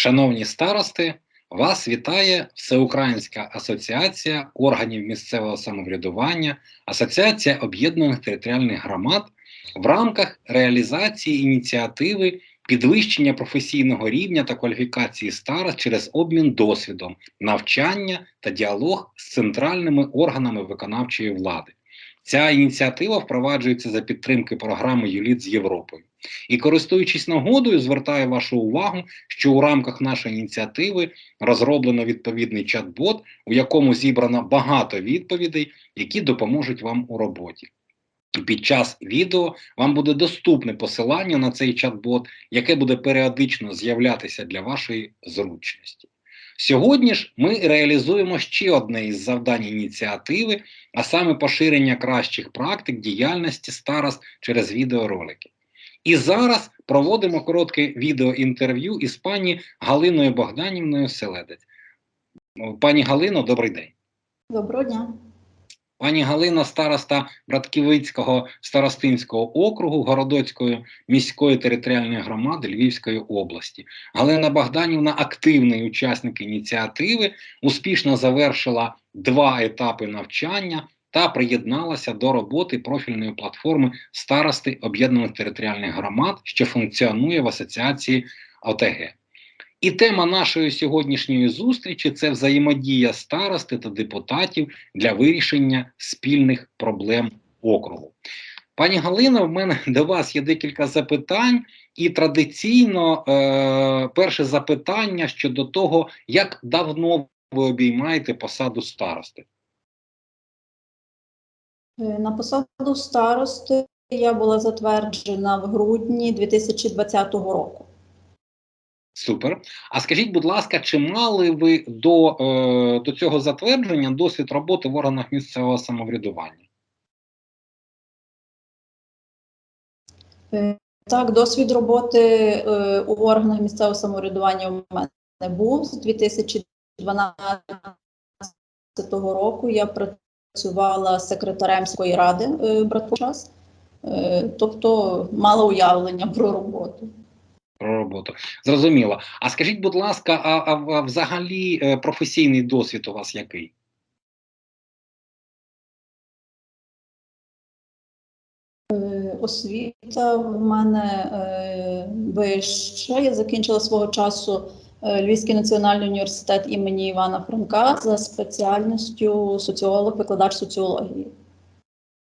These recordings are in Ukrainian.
Шановні старости, вас вітає Всеукраїнська асоціація органів місцевого самоврядування, Асоціація об'єднаних територіальних громад в рамках реалізації ініціативи підвищення професійного рівня та кваліфікації старост через обмін досвідом, навчання та діалог з центральними органами виконавчої влади. Ця ініціатива впроваджується за підтримки програми ЮЛІТ з Європою. І користуючись нагодою, звертаю вашу увагу, що у рамках нашої ініціативи розроблено відповідний чат-бот, у якому зібрано багато відповідей, які допоможуть вам у роботі. Під час відео вам буде доступне посилання на цей чат-бот, яке буде періодично з'являтися для вашої зручності. Сьогодні ж ми реалізуємо ще одне із завдань ініціативи, а саме поширення кращих практик діяльності старост через відеоролики. І зараз проводимо коротке відеоінтерв'ю із пані Галиною Богданівною Селедець. Пані Галино, добрий день. Доброго дня. Пані Галина, староста Братківицького старостинського округу Городоцької міської територіальної громади Львівської області. Галина Богданівна, активний учасник ініціативи, успішно завершила два етапи навчання та приєдналася до роботи профільної платформи старости об'єднаних територіальних громад, що функціонує в асоціації ОТГ. І тема нашої сьогоднішньої зустрічі це взаємодія старости та депутатів для вирішення спільних проблем округу. Пані Галина, в мене до вас є декілька запитань, і традиційно е, перше запитання щодо того, як давно ви обіймаєте посаду старости. Е, На посаду старости я була затверджена в грудні 2020 року. Супер. А скажіть, будь ласка, чи мали ви до, е, до цього затвердження досвід роботи в органах місцевого самоврядування? Так, досвід роботи е, у органах місцевого самоврядування у мене був з 2012 року. Я працювала секретарем міської ради е, Братковчас, Е, тобто мала уявлення про роботу. Про роботу. Зрозуміло. А скажіть, будь ласка, а, а, а взагалі е, професійний досвід у вас який? Е, Освіта в мене е, вища. Я закінчила свого часу Львівський національний університет імені Івана Франка за спеціальністю соціолог, викладач соціології.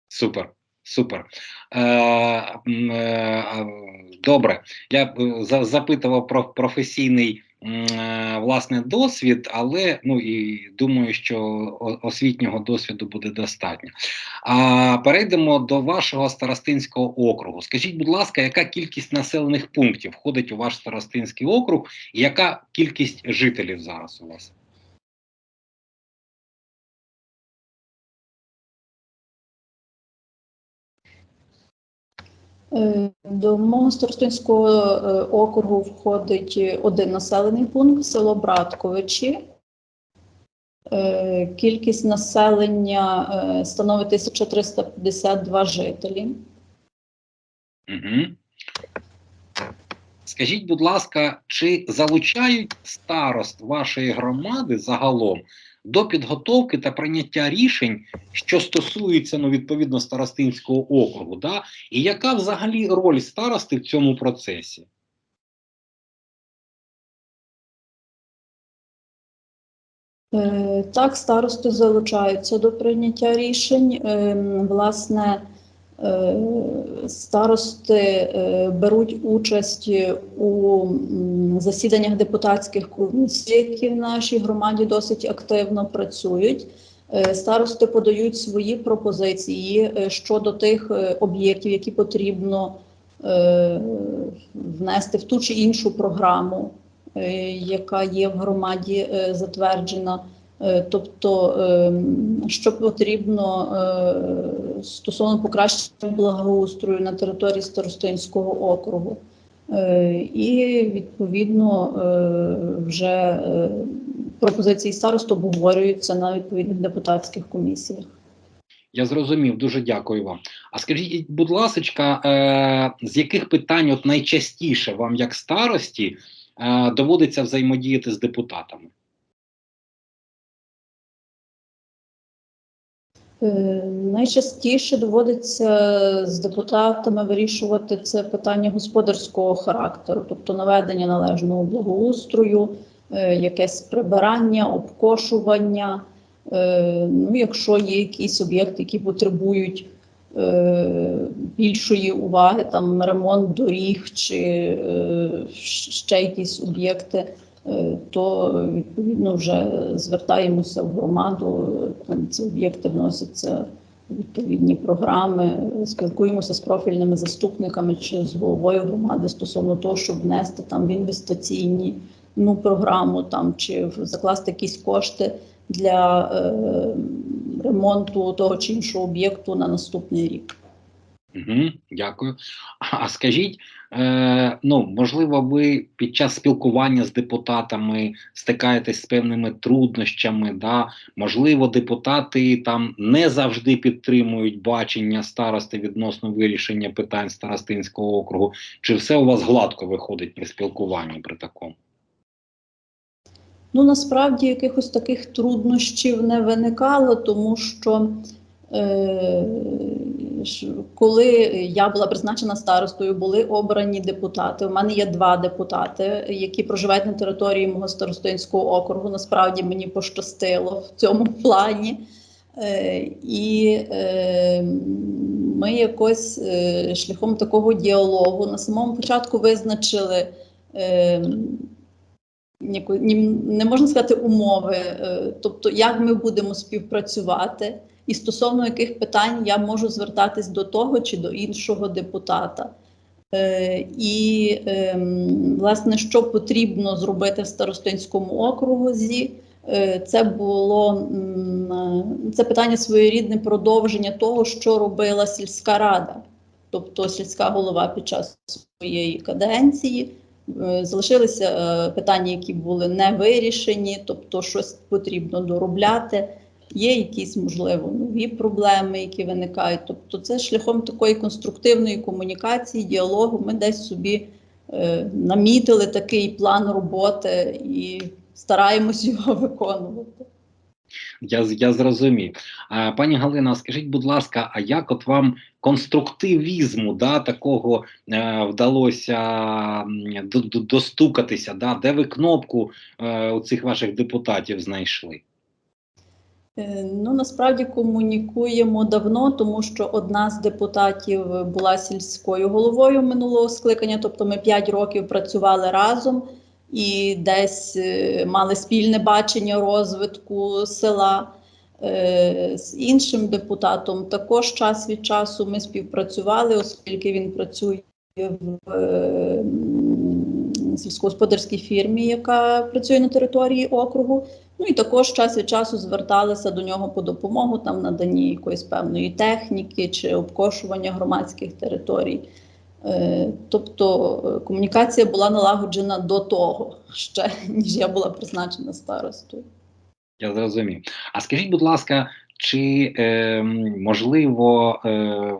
Супер. Супер. Е, е, добре. Я е, за- запитував про професійний власне досвід, але ну і думаю, що освітнього досвіду буде достатньо. А перейдемо до вашого старостинського округу. Скажіть, будь ласка, яка кількість населених пунктів входить у ваш старостинський округ, і яка кількість жителів зараз у вас? До мого старостинського е, округу входить один населений пункт село Братковичі. Е, Кількість населення е, становить 1352 жителі. Угу. Скажіть, будь ласка, чи залучають старост вашої громади загалом до підготовки та прийняття рішень, що стосується ну, відповідно старостинського округу? Да? І яка взагалі роль старости в цьому процесі? Е, Так, старости залучаються до прийняття рішень. Ем, Власне, старости е, беруть участь у засіданнях депутатських комісій, які в нашій громаді досить активно працюють. Е, Старости подають свої пропозиції е, щодо тих е, об'єктів, які потрібно е, внести в ту чи іншу програму е, яка є в громаді е, затверджена. Е, Тобто, ем, що потрібно е, стосовно покращення благоустрою на території Старостинського округу. Е, І відповідно вже пропозиції старост обговорюються на відповідних депутатських комісіях. Я зрозумів, дуже дякую вам. А скажіть, будь ласка, з яких питань от найчастіше вам, як старості, доводиться взаємодіяти з депутатами? Найчастіше доводиться з депутатами вирішувати це питання господарського характеру, тобто наведення належного благоустрою, е, якесь прибирання, обкошування. Е, Ну, якщо є якісь об'єкти, які потребують е, більшої уваги, там ремонт доріг чи е, ще якісь об'єкти, е, то відповідно вже звертаємося в громаду. Там ці об'єкти вносяться відповідні програми, спілкуємося з профільними заступниками чи з головою громади стосовно того, щоб внести там в інвестиційні ну, програму там чи закласти якісь кошти для е, ремонту того чи іншого об'єкту на наступний рік. Угу, дякую. А скажіть, е, ну можливо, ви під час спілкування з депутатами стикаєтесь з певними труднощами, да? можливо, депутати там не завжди підтримують бачення старости відносно вирішення питань старостинського округу. Чи все у вас гладко виходить при спілкуванні при такому? Ну насправді якихось таких труднощів не виникало, тому що е, коли я була призначена старостою, були обрані депутати. У мене є два депутати, які проживають на території мого старостинського округу. Насправді мені пощастило в цьому плані. Е, і е, ми якось е, шляхом такого діалогу на самому початку визначили. Не можна сказати умови, тобто як ми будемо співпрацювати, і стосовно яких питань я можу звертатись до того чи до іншого депутата. Е, І ем, власне, що потрібно зробити в старостинському округу,зі е, це було це питання своєрідне продовження того, що робила сільська рада, тобто сільська голова під час своєї каденції. Е, Залишилися питання, які були не вирішені, тобто щось потрібно доробляти. Є якісь, можливо, нові проблеми, які виникають. Тобто, це шляхом такої конструктивної комунікації, діалогу. Ми десь собі е, намітили такий план роботи і стараємось його виконувати. Я, я зрозумів. А, пані Галина, скажіть, будь ласка, а як от вам конструктивізму да, такого е, вдалося до- до- достукатися? Да? Де ви кнопку е, у цих ваших депутатів знайшли? Е, Ну, насправді комунікуємо давно, тому що одна з депутатів була сільською головою минулого скликання, тобто ми 5 років працювали разом і десь е, мали спільне бачення розвитку села. Е, З іншим депутатом також час від часу ми співпрацювали, оскільки він працює в сільськогосподарській фірмі, яка працює на території округу. Ну і також час від часу зверталися до нього по допомогу там наданні якоїсь певної техніки чи обкошування громадських територій. Е, Тобто е, комунікація була налагоджена до того, ще ніж я була призначена старостою. Я зрозумів. А скажіть, будь ласка, чи е, можливо е,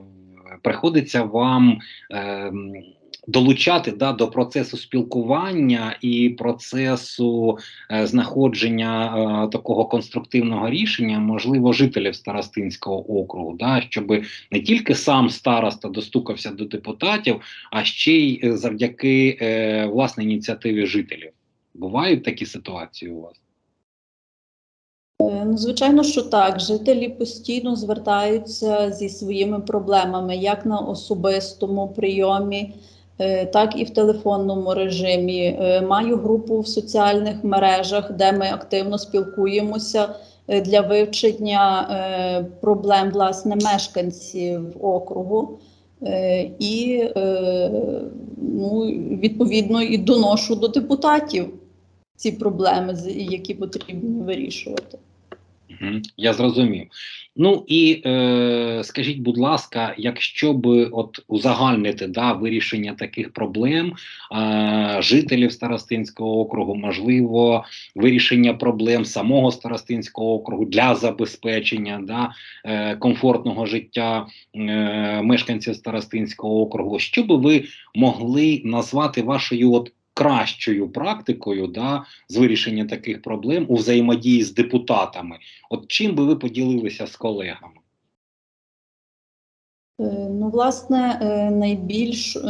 приходиться вам е, долучати да, до процесу спілкування і процесу е, знаходження е, такого конструктивного рішення, можливо, жителів Старостинського округу, да, щоб не тільки сам староста достукався до депутатів, а ще й е, завдяки е, власній ініціативі жителів. Бувають такі ситуації у вас? Е, Ну, звичайно, що так. Жителі постійно звертаються зі своїми проблемами, як на особистому прийомі, так і в телефонному режимі. Е, Маю групу в соціальних мережах, де ми активно спілкуємося е, для вивчення е, проблем власне мешканців округу. Е, І е, ну, відповідно і доношу до депутатів ці проблеми, які потрібно вирішувати. Я зрозумів. Ну і е, скажіть, будь ласка, якщо би от узагальнити да, вирішення таких проблем е, жителів Старостинського округу, можливо, вирішення проблем самого Старостинського округу для забезпечення да, е, комфортного життя е, мешканців Старостинського округу, що би ви могли назвати вашою от кращою практикою да, з вирішення таких проблем у взаємодії з депутатами? От чим би ви поділилися з колегами? Е, Ну, власне, е, найбільш, е,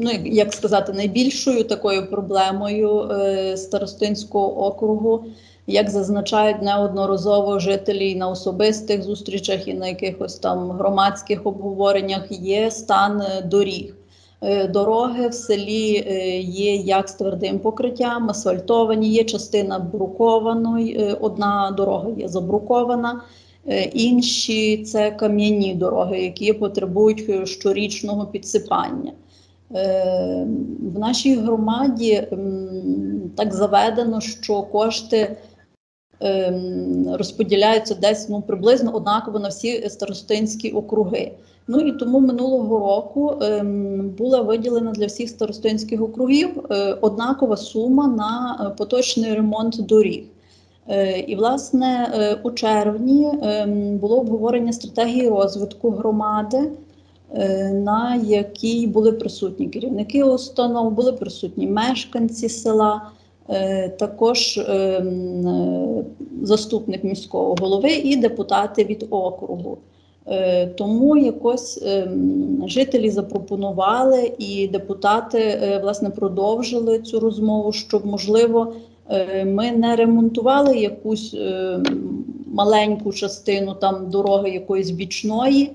ну як- сказати, найбільшою такою проблемою Старостинського округу, як зазначають неодноразово жителі на особистих зустрічах і на якихось там громадських обговореннях, є стан доріг. Е, Дороги в селі е, є як з твердим покриттям, асфальтовані, є частина брукованої, е, одна дорога є забрукована. Інші це кам'яні дороги, які потребують щорічного підсипання. В нашій громаді так заведено, що кошти розподіляються десь ну, приблизно однаково на всі старостинські округи. Ну і тому минулого року ем, була виділена для всіх старостинських округів е, однакова сума на е, поточний ремонт доріг. Е, І, власне, у червні ем, було обговорення стратегії розвитку громади, на якій були присутні керівники установ, були присутні мешканці села, також ем, е, заступник міського голови і депутати від округу. Е, Тому якось ем, жителі запропонували, і депутати е, власне продовжили цю розмову, щоб можливо е, ми не ремонтували якусь е, маленьку частину там дороги якоїсь бічної, е,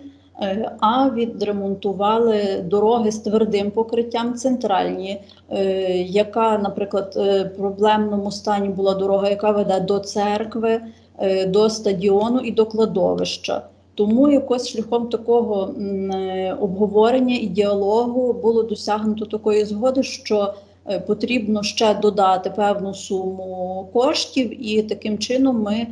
а відремонтували дороги з твердим покриттям центральні, е, яка, наприклад, е, в проблемному стані була дорога, яка веде до церкви, е, до стадіону і до кладовища. Тому якось шляхом такого е, обговорення і діалогу було досягнуто такої згоди, що е, потрібно ще додати певну суму коштів, і таким чином ми е,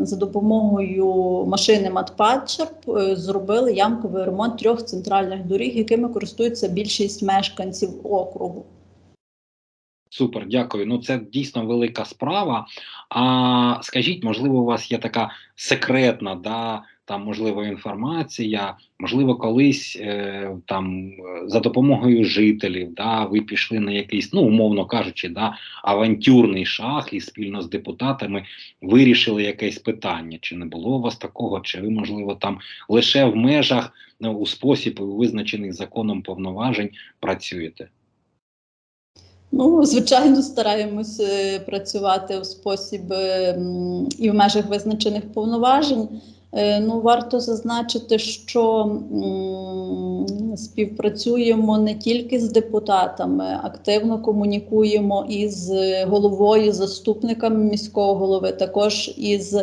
за допомогою машини Матпатчерп е, зробили ямковий ремонт трьох центральних доріг, якими користуються більшість мешканців округу. Супер, дякую. Ну це дійсно велика справа. А скажіть, можливо, у вас є така секретна, да, там можливо інформація, можливо, колись е, там за допомогою жителів, да, ви пішли на якийсь, ну умовно кажучи, да, авантюрний шах і спільно з депутатами вирішили якесь питання. Чи не було у вас такого? Чи ви, можливо, там лише в межах ну, у спосіб визначених законом повноважень працюєте? Ну, звичайно, стараємось е, працювати у спосіб е, і в межах визначених повноважень. Е, Ну, варто зазначити, що співпрацюємо не тільки з депутатами, активно комунікуємо із головою, заступниками міського голови, також із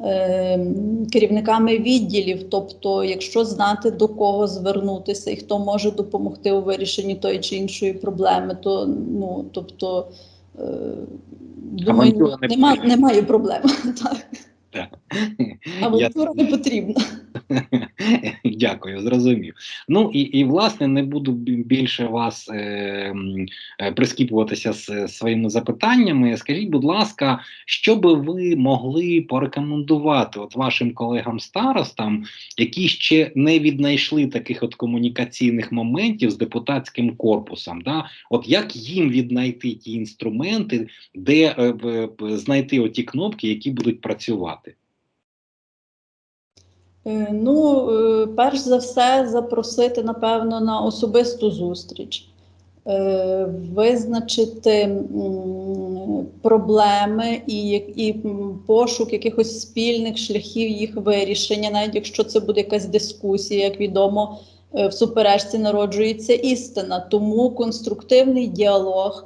е, керівниками відділів. Тобто, якщо знати до кого звернутися і хто може допомогти у вирішенні тої чи іншої проблеми, то ну тобто. е, Думаю, Авантюра не нема, потрібна. немає проблем. Так. Я Авантюра не потрібна. Дякую, зрозумів. Ну і, і власне не буду більше вас е, е, прискіпуватися з е, своїми запитаннями. Скажіть, будь ласка, що би ви могли порекомендувати от вашим колегам старостам, які ще не віднайшли таких от комунікаційних моментів з депутатським корпусом? Да? От як їм віднайти ті інструменти, де е, б- знайти оті кнопки, які будуть працювати? Е, Ну, е, перш за все, запросити, напевно, на особисту зустріч, Е, визначити проблеми і, і пошук якихось спільних шляхів їх вирішення, навіть якщо це буде якась дискусія, як відомо, в суперечці народжується істина. Тому конструктивний діалог,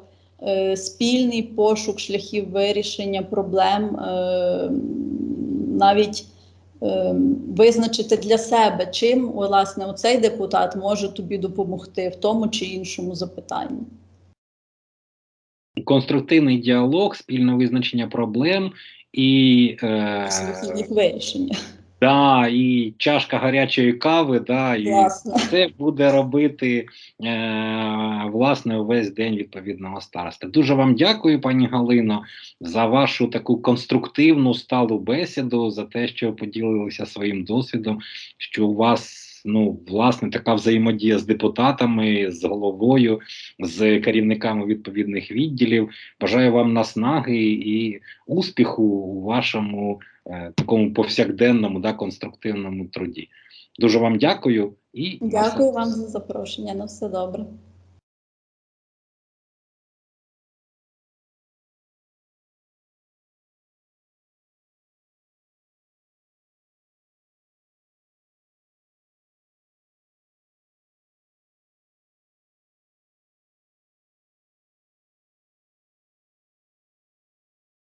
спільний пошук шляхів вирішення проблем, навіть визначити для себе, чим власне оцей депутат може тобі допомогти в тому чи іншому запитанні. конструктивний діалог, спільне визначення проблем і, е, їх вирішення. Да, і чашка гарячої кави, да, і це буде робити е, власне увесь день відповідного староста. Дуже вам дякую, пані Галино, за вашу таку конструктивну сталу бесіду, за те, що поділилися своїм досвідом, що у вас ну, власне, така взаємодія з депутатами, з головою, з керівниками відповідних відділів. Бажаю вам наснаги і успіху у вашому е, такому повсякденному да, конструктивному труді. Дуже вам дякую і Дякую вам за запрошення. На все добре.